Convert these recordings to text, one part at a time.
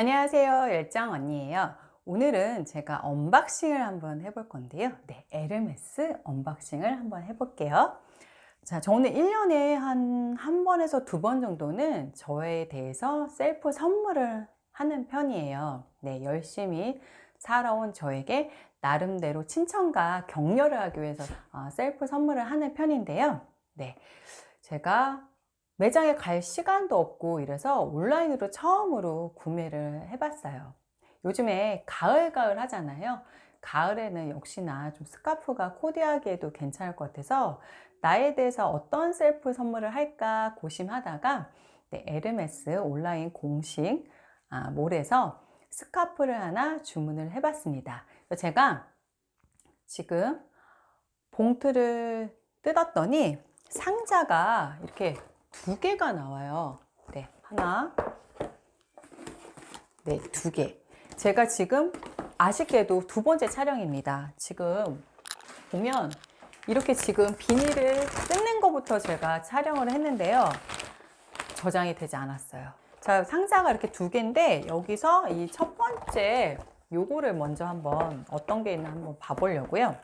안녕하세요. 열정 언니예요. 오늘은 제가 언박싱을 한번 해볼 건데요. 네, 에르메스 언박싱을 한번 해볼게요. 자, 저는 1년에 한, 한 번에서 두 번 정도는 저에 대해서 셀프 선물을 하는 편이에요. 네, 열심히 살아온 저에게 나름대로 칭찬과 격려를 하기 위해서 어, 셀프 선물을 하는 편인데요. 네, 제가 매장에 갈 시간도 없고 이래서 온라인으로 처음으로 구매를 해봤어요. 요즘에 가을 가을 하잖아요. 가을에는 역시나 좀 스카프가 코디하기에도 괜찮을 것 같아서 나에 대해서 어떤 셀프 선물을 할까 고심하다가 네, 에르메스 온라인 공식 아, 몰에서 스카프를 하나 주문을 해봤습니다. 제가 지금 봉투를 뜯었더니 상자가 이렇게 두 개가 나와요. 네, 하나, 네, 두 개. 제가 지금 아쉽게도 두 번째 촬영입니다. 지금 보면 이렇게 지금 비닐을 뜯는 것부터 제가 촬영을 했는데요. 저장이 되지 않았어요. 자, 상자가 이렇게 두 개인데 여기서 이 첫 번째 요거를 먼저 한번 어떤 게 있나 한번 봐보려고요.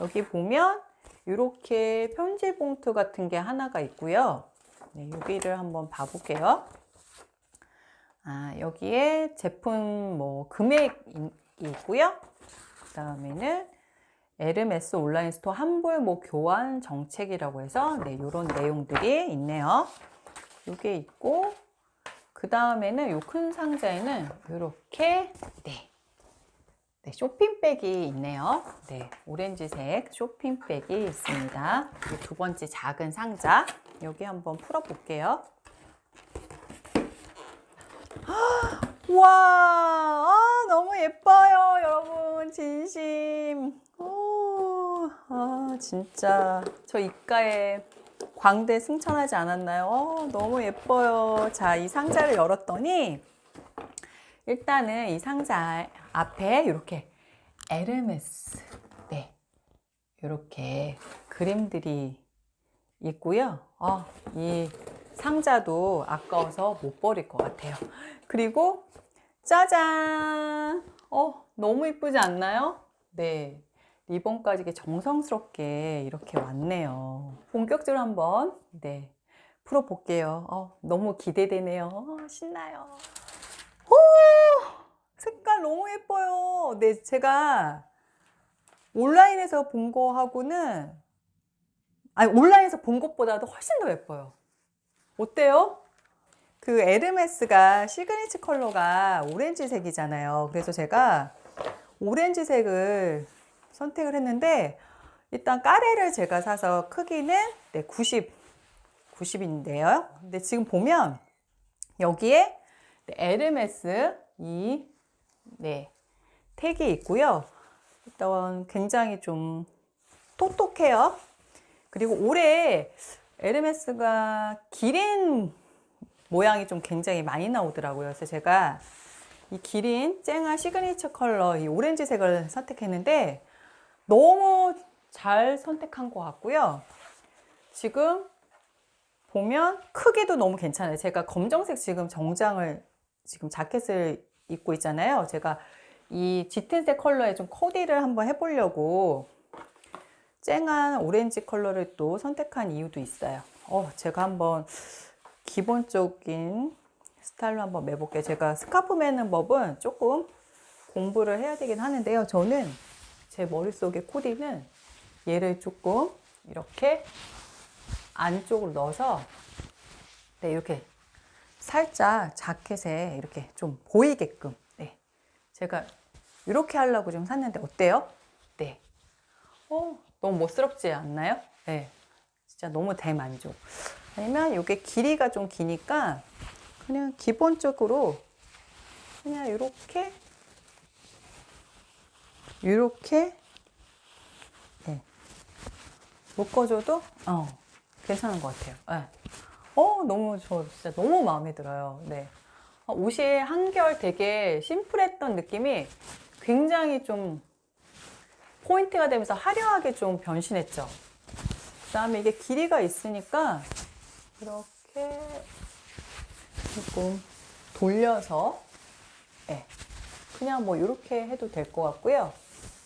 여기 보면 이렇게 편지 봉투 같은 게 하나가 있고요. 네, 여기를 한번 봐볼게요. 아, 여기에 제품 뭐 금액이 있고요. 그 다음에는 에르메스 온라인 스토어 환불 뭐 교환 정책이라고 해서 네, 이런 내용들이 있네요. 이게 있고 그 다음에는 이 큰 상자에는 이렇게 네, 네, 쇼핑백이 있네요. 네, 오렌지색 쇼핑백이 있습니다. 두 번째 작은 상자 여기 한번 풀어볼게요. 와, 아, 너무 예뻐요, 여러분. 진심. 오, 아, 진짜. 저 입가에 광대 승천하지 않았나요? 어, 너무 예뻐요. 자, 이 상자를 열었더니, 일단은 이 상자 앞에 이렇게 에르메스, 네. 이렇게 그림들이 있고요. 어, 이 상자도 아까워서 못 버릴 것 같아요. 그리고 짜잔! 어, 너무 이쁘지 않나요? 네. 리본까지 정성스럽게 이렇게 왔네요. 본격적으로 한번, 네. 풀어볼게요. 어, 너무 기대되네요. 어, 신나요. 오! 색깔 너무 예뻐요. 네, 제가 온라인에서 본 거하고는, 아니, 온라인에서 본 것보다도 훨씬 더 예뻐요. 어때요? 그 에르메스가 시그니처 컬러가 오렌지색이잖아요. 그래서 제가 오렌지색을 선택을 했는데 일단 까레를 제가 사서 크기는 네, 90, 90인데요. 근데 지금 보면 여기에 네, 에르메스 이 네, 택이 있고요. 일단 굉장히 좀 똑똑해요. 그리고 올해 에르메스가 기린 모양이 좀 굉장히 많이 나오더라고요. 그래서 제가 이 기린 쨍아 시그니처 컬러 이 오렌지색을 선택했는데 너무 잘 선택한 것 같고요. 지금 보면 크기도 너무 괜찮아요. 제가 검정색 지금 정장을 지금 자켓을 입고 있잖아요. 제가 이 짙은색 컬러에 좀 코디를 한번 해보려고 쨍한 오렌지 컬러를 또 선택한 이유도 있어요. 어, 제가 한번 기본적인 스타일로 한번 매볼게요. 제가 스카프 매는 법은 조금 공부를 해야 되긴 하는데요. 저는 제 머릿속의 코디는 얘를 조금 이렇게 안쪽으로 넣어서 네, 이렇게 살짝 자켓에 이렇게 좀 보이게끔 네. 제가 이렇게 하려고 좀 샀는데 어때요? 네. 어, 너무 멋스럽지 않나요? 네. 진짜 너무 대만족. 아니면 이게 길이가 좀 기니까 그냥 기본적으로 그냥 이렇게 이렇게 네. 묶어줘도 어, 괜찮은 것 같아요. 네. 어 너무 저 진짜 너무 마음에 들어요. 네. 어, 옷이 한결 되게 심플했던 느낌이 굉장히 좀 포인트가 되면서 화려하게 좀 변신했죠. 그 다음에 이게 길이가 있으니까 이렇게 조금 돌려서 네. 그냥 뭐 이렇게 해도 될 것 같고요.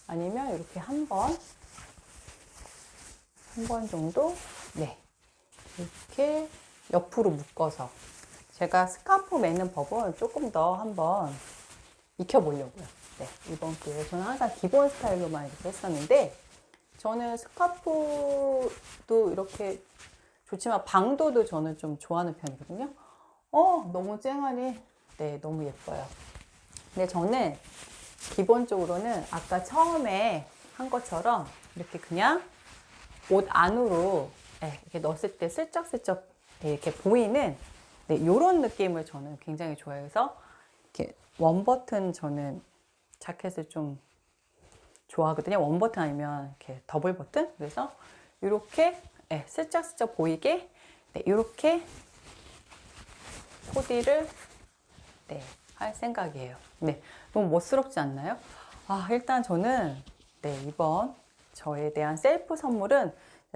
아니면 이렇게 한 번, 한 번 정도, 네. 이렇게 옆으로 묶어서 제가 스카프 매는 법은 조금 더 한번 익혀보려고요. 네, 이번 기회에 저는 항상 기본 스타일로만 이렇게 했었는데 저는 스카프도 이렇게 좋지만 방도도 저는 좀 좋아하는 편이거든요. 어, 너무 쨍하니 네, 너무 예뻐요. 근데 저는 기본적으로는 아까 처음에 한 것처럼 이렇게 그냥 옷 안으로 네, 이렇게 넣었을 때 슬쩍슬쩍 네, 이렇게 보이는 네, 이런 느낌을 저는 굉장히 좋아해서 이렇게 원 버튼 저는 자켓을 좀 좋아하거든요. 원 버튼 아니면 이렇게 더블 버튼. 그래서 이렇게 네, 슬쩍슬쩍 보이게 네, 이렇게 코디를 네, 할 생각이에요. 네, 너무 멋스럽지 않나요? 아, 일단 저는 네, 이번 저에 대한 셀프 선물은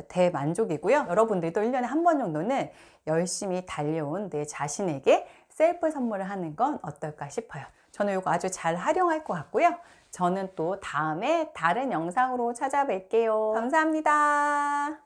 대만족이고요. 여러분들도 1년에 한 번 정도는 열심히 달려온 내 자신에게 셀프 선물을 하는 건 어떨까 싶어요. 저는 이거 아주 잘 활용할 것 같고요. 저는 또 다음에 다른 영상으로 찾아뵐게요. 감사합니다.